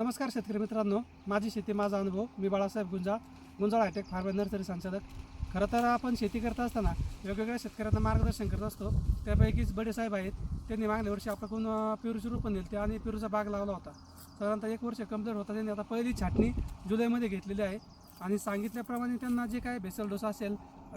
नमस्कार शेतकरी मित्रांनो. माझी शेती माझा अनुभव. मी Balasaheb Gunjal Gunjal hi tech farmer nursery संचालक. खरं तर आपण शेती करत असताना वेगवेगळ्या शेतकऱ्यांना मार्गदर्शन करत असतो. त्यापैकीच बडे साहेब आहेत. त्यांनी मागल्या वर्षी आपल्याकडून पेरूची रोपण दिली आणि पेरूचा बाग लावला होता. साधारणतः एक वर्ष कंप्लीट होता त्यांनी आता पहिली छाटणी जुलैमध्ये घेतलेली आहे. आणि सांगितल्याप्रमाणे त्यांना जे काय भेसल डोसा असेल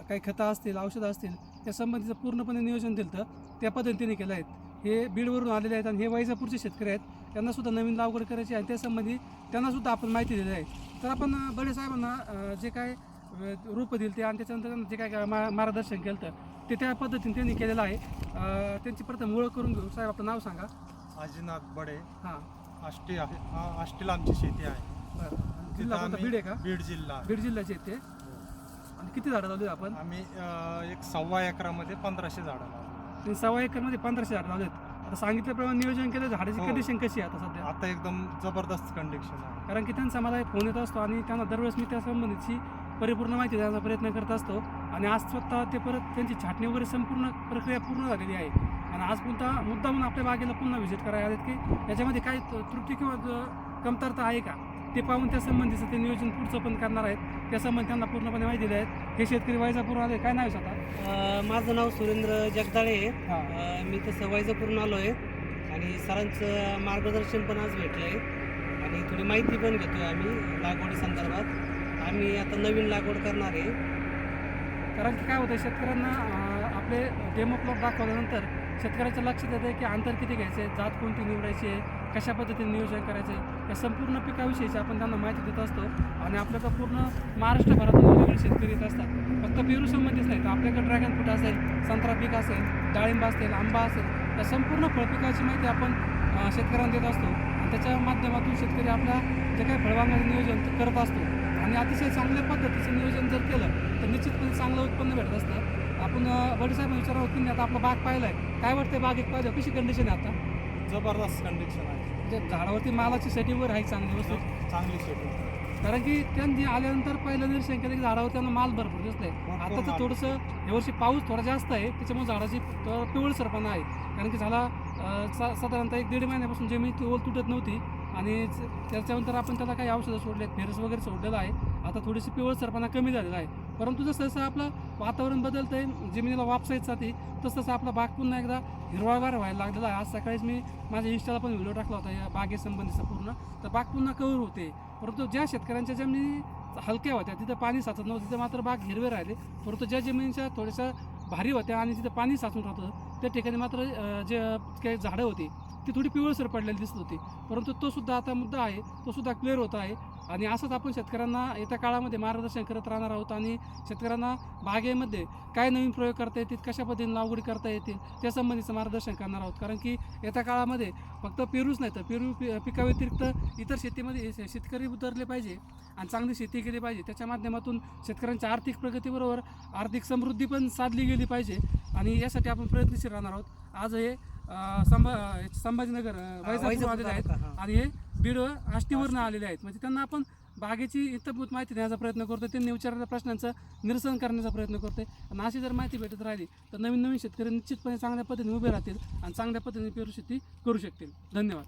काही खतं असतील औषधं असतील त्या संबंधीचं पूर्णपणे नियोजन दिलं तर त्या पद्धतीने केलं आहेत हे बीडवरून आलेले आहेत आणि हे वैजापूरचे शेतकरी आहेत. त्यांना सुद्धा नवीन लागवड करायची आहे. त्यासंबंधी त्यांना सुद्धा आपण माहिती दिली आहे. तर आपण बडे साहेबांना जे काय रूपं दिली ते आणि त्याच्यानंतर जे काय मा मार्गदर्शन केलं होतं ते त्या पद्धतीने त्यांनी केलेलं आहे. त्यांची प्रथम ओळख करून घेऊ. साहेब आपलं नाव सांगा. आजीनाथ बडे. हां. आष्टी आहे. आष्टीला आमची शेती आहे. जिल्हा कोणता? बीड आहे का? बीड जिल्हा. बीड जिल्ह्याचे ते. आणि किती झाडं लावली आपण? आम्ही एक सव्वा एकरामध्ये पंधराशे झाडं लावली. आणि सव्वा एकरमध्ये पंधराशे झाडं लावलेत. आता सांगितल्याप्रमाणे नियोजन केलं झाडाची हो. कंडिशन कशी आहे आता सध्या? आता एकदम जबरदस्त कंडिशन आहे. कारण की त्यांचा मला एक फोन येत असतो आणि त्यांना दरवेळेस मी त्या संबंधीची परिपूर्ण माहिती देण्याचा प्रयत्न करत असतो. आणि आज स्वतः ते परत त्यांची छाटणी वगैरे संपूर्ण प्रक्रिया पूर्ण झालेली आहे. आणि आज पुन्हा मुद्दा म्हणून आपल्या बागेला पुन्हा व्हिजिट करायला आलेत की याच्यामध्ये काही त्रुटी किंवा ज- कमतरता आहे का? ते पाहून त्या संबंधीचं ते नियोजन पुढचं पण करणार आहेत. त्या संबंधी त्यांना पूर्णपणे माहिती दिली आहेत. हे शेतकरी वायजापूर आले. काय नाव स्वतः? अ, माझं नाव सुरेंद्र जगदाळे आहे. हां. अ, मी तसं वैजापूरून आलो आहे. आणि सरांचं मार्गदर्शन पण आज भेटलं आहे आणि थोडी माहिती पण घेतो आहे आम्ही लागवडी संदर्भात. आम्ही आता नवीन लागवड करणार आहे. कारण की काय होतं शेतकऱ्यांना अं, आपले डेमो प्लॉट दाखवल्यानंतर शेतकऱ्याचं लक्षात येतं की अंतर किती घ्यायचं आहे जात कोणती निवडायची आहे कशा पद्धतीने नियोजन करायचं आहे या संपूर्ण पिकाविषयीची आपण त्यांना माहिती देत असतो आणि आपल्याकडं पूर्ण महाराष्ट्रभरातून वेगवेगळे शेतकरी येत असतात. फक्त पेरू संबंधीच नाही तर आपल्याकडे ड्रॅगन फ्रूट असेल संत्रा पीक असेल डाळिंब असेल आंबा असेल या संपूर्ण फळपिकाची माहिती आपण शेतकऱ्यांना देत असतो. आणि त्याच्या माध्यमातून शेतकरी आपल्या जे काही फळबागांचं नियोजन करत असतो. आणि अतिशय चांगल्या पद्धतीचं नियोजन जर केलं तर निश्चितपणे चांगलं उत्पन्न भेटत असतं. आपण बडीसाहेब विचारावं की आता आपला बाग पाहिला आहे काय वाटतंय बागेत पाहिजे कशी कंडिशन आहे आता? जबरदस्त कंडिशन आहे. म्हणजे झाडावरती मालाची सेटिंगवर आहे चांगली व्यवस्थित. चांगली शेती कारण की त्यांनी आल्यानंतर पहिलं निरीक्षण केलं की झाडावर त्यांना माल भरपूर दिसतंय आता तर. थोडंसं यावर्षी पाऊस थोडा जास्त आहे त्याच्यामुळे झाडाची थोडं पिवळसरपणा आहे. कारण की झाला अं, सा- साधारणतः एक दीड महिन्यापासून जमिनीत ओल तुटत नव्हती. आणि त्याच्यानंतर आपण त्याला काही औषधं सोडलेत फेरस वगैरे सोडलेलं आहे. आता थोडीशी पिवळसरपणा कमी झालेला आहे. परंतु जसं जसं आपलं वातावरण बदलतं आहे जमिनीला वापसायत जाते तसं तसं आपला बाग पुन्हा एकदा हिरवागार व्हायला लागलेला आहे. आज सकाळीच मी माझ्या इंस्टाला पण व्हिडिओ टाकला होता या बागेसंबंधीचा पूर्ण. तर बाग पुन्हा कवर होते. परंतु ज्या शेतकऱ्यांच्या जमिनी हलक्या होत्या तिथं पाणी साचत नव्हतं तिथं मात्र बाग हिरवे राहिले. परंतु ज्या जमिनीच्या थोड्याशा भारी होत्या आणि तिथं पाणी साचून राहतं त्या ठिकाणी मात्र जे काही झाडं होती ती थोडी पिवळसर पडलेली दिसत होती. परंतु तो सुद्धा आता मुद्दा आहे तो सुद्धा क्लिअर होत आहे. आणि असंच आपण शेतकऱ्यांना येत्या काळामध्ये मार्गदर्शन करत राहणार आहोत आणि शेतकऱ्यांना बागेमध्ये काय नवीन प्रयोग करता येतील कशा पद्धतीने लागवडी करता येतील त्या संबंधीचं मार्गदर्शन करणार आहोत. कारण की येत्या काळामध्ये फक्त पेरूच नाही तर पेरू पिकाव्यतिरिक्त इतर शेतीमध्ये शे- शेतकरी उतरले पाहिजे आणि चांगली शेती केली पाहिजे. त्याच्या माध्यमातून शेतकऱ्यांच्या आर्थिक प्रगतीबरोबर आर्थिक समृद्धी पण साधली गेली पाहिजे. आणि यासाठी आपण प्रयत्नशील राहणार आहोत. आज हे संभा संभाजीनगर वैजापूर आलेले आहेत. आणि हे बीड आष्टीवरनं आलेले आहेत. म्हणजे त्यांना आपण बागेची इतरभूत माहिती देण्याचा प्रयत्न करतो त्यांनी विचारलेल्या प्रश्नांचं निरसन करण्याचा प्रयत्न करतोय. आणि अशी जर माहिती भेटत राहिली तर नवीन नवीन शेतकरी निश्चितपणे चांगल्या पद्धतीने उभे राहतील आणि चांगल्या पद्धतीने पेरू शेती करू शकतील. धन्यवाद.